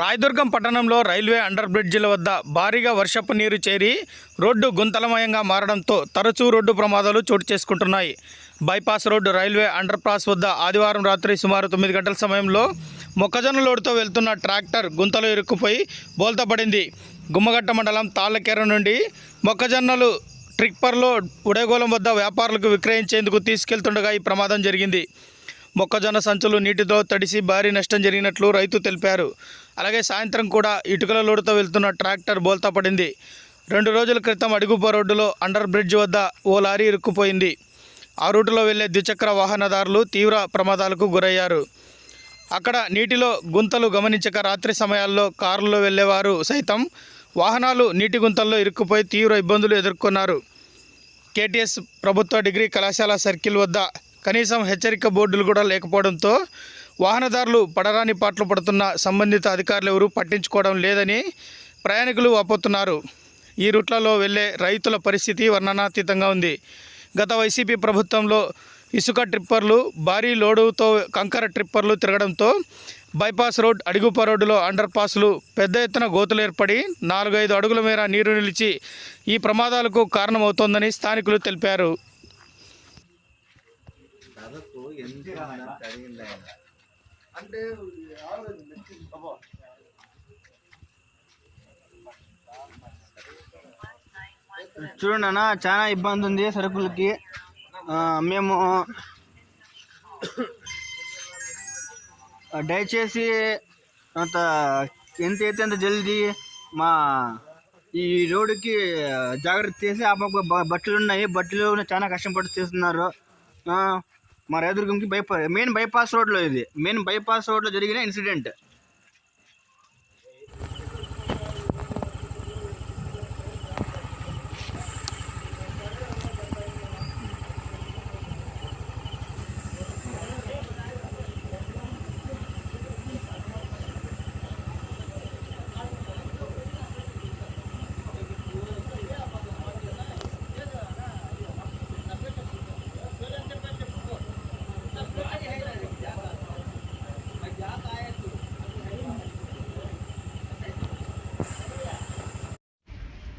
రాయదుర్గం పట్టణంలో railway under బ్రిడ్జిల వద్ద భారీగా వర్షపు నీరు చేరి రోడ్డు గుంతలమయంగా మారడంతో తరచూ రోడ్డు ప్రమాదాలు చోటు చేసుకుంటున్నాయి. Bypass road railway underpass వద్ద ఆదివారం రాత్రి సుమారు తొమ్మిది గంటల సమయంలో మొక్కజొన్న లోడుతో వెళ్తున్న ట్రాక్టర్ గుంతలో ఇరుక్కుపోయి బోల్తపడింది గుమ్మగట్ట మండలం తాళ్ళకేర నుండి మొక్కజొన్నలు ట్రిక్పర్లో ఉడేగోళం వద్ద వ్యాపారులకు విక్రయించేందుకు తీసుకెళ్తుండగా ఈ ప్రమాదం జరిగింది. మొక్కజొన్న సంచులు నీటితో తడిసి భారీ నష్టం జరిగినట్లు రైతు తెలిపారు. అలాగే సాయంత్రం కూడా ఇటుకల లోడుతో వెళ్తున్న ట్రాక్టర్ బోల్తా పడింది. రెండు రోజుల క్రితం అడుగుప రోడ్డులో అండర్ బ్రిడ్జ్ వద్ద ఓ లారీ ఇరుక్కుపోయింది. ఆ రూటులో వెళ్ళే ద్విచక్ర వాహనదారులు తీవ్ర ప్రమాదాలకు గురయ్యారు. అక్కడ నీటిలో గుంతలు గమనించక రాత్రి సమయాల్లో కారులో వెళ్ళేవారు సైతం వాహనాలు నీటి గుంతల్లో ఇరుక్కుపోయి తీవ్ర ఇబ్బందులు ఎదుర్కొన్నారు. కేటీఎస్ ప్రభుత్వ డిగ్రీ కళాశాల సర్కిల్ వద్ద కనీసం హెచ్చరిక బోర్డులు కూడా లేకపోవడంతో వాహనదారులు పడరాని పాటలు పడుతున్న సంబంధిత అధికారులు ఎవరూ పట్టించుకోవడం లేదని ప్రయాణికులు వాపోతున్నారు. ఈ రూట్లలో వెళ్ళే రైతుల పరిస్థితి వర్ణనాతీతంగా ఉంది. గత వైసీపీ ప్రభుత్వంలో ఇసుక ట్రిప్పర్లు భారీ లోడుతో కంకర ట్రిప్పర్లు తిరగడంతో బైపాస్ రోడ్ అడుగుప రోడ్డులో అండర్ పాస్లు పెద్ద ఎత్తున గోతులు ఏర్పడి నాలుగైదు అడుగుల మేర నీరు నిలిచి ఈ ప్రమాదాలకు కారణమవుతోందని స్థానికులు తెలిపారు. కథకు ఎంత అడిగింది ఆయన. అంటే చూడండి అన్న చాలా ఇబ్బంది ఉంది సరుకులకి. మేము దయచేసి అంత ఎంత అయితే అంత జల్దీ మా ఈ రోడ్డుకి జాగ్రత్త చేసి ఆ పక్క బట్టలు ఉన్నాయి బట్టలు చాలా కష్టపడి చేస్తున్నారు. ఆ, మా రైతుర్గంకి బైపా మెయిన్ బైపాస్ రోడ్లో ఇది మెయిన్ బైపాస్ రోడ్లో జరిగిన ఇన్సిడెంట్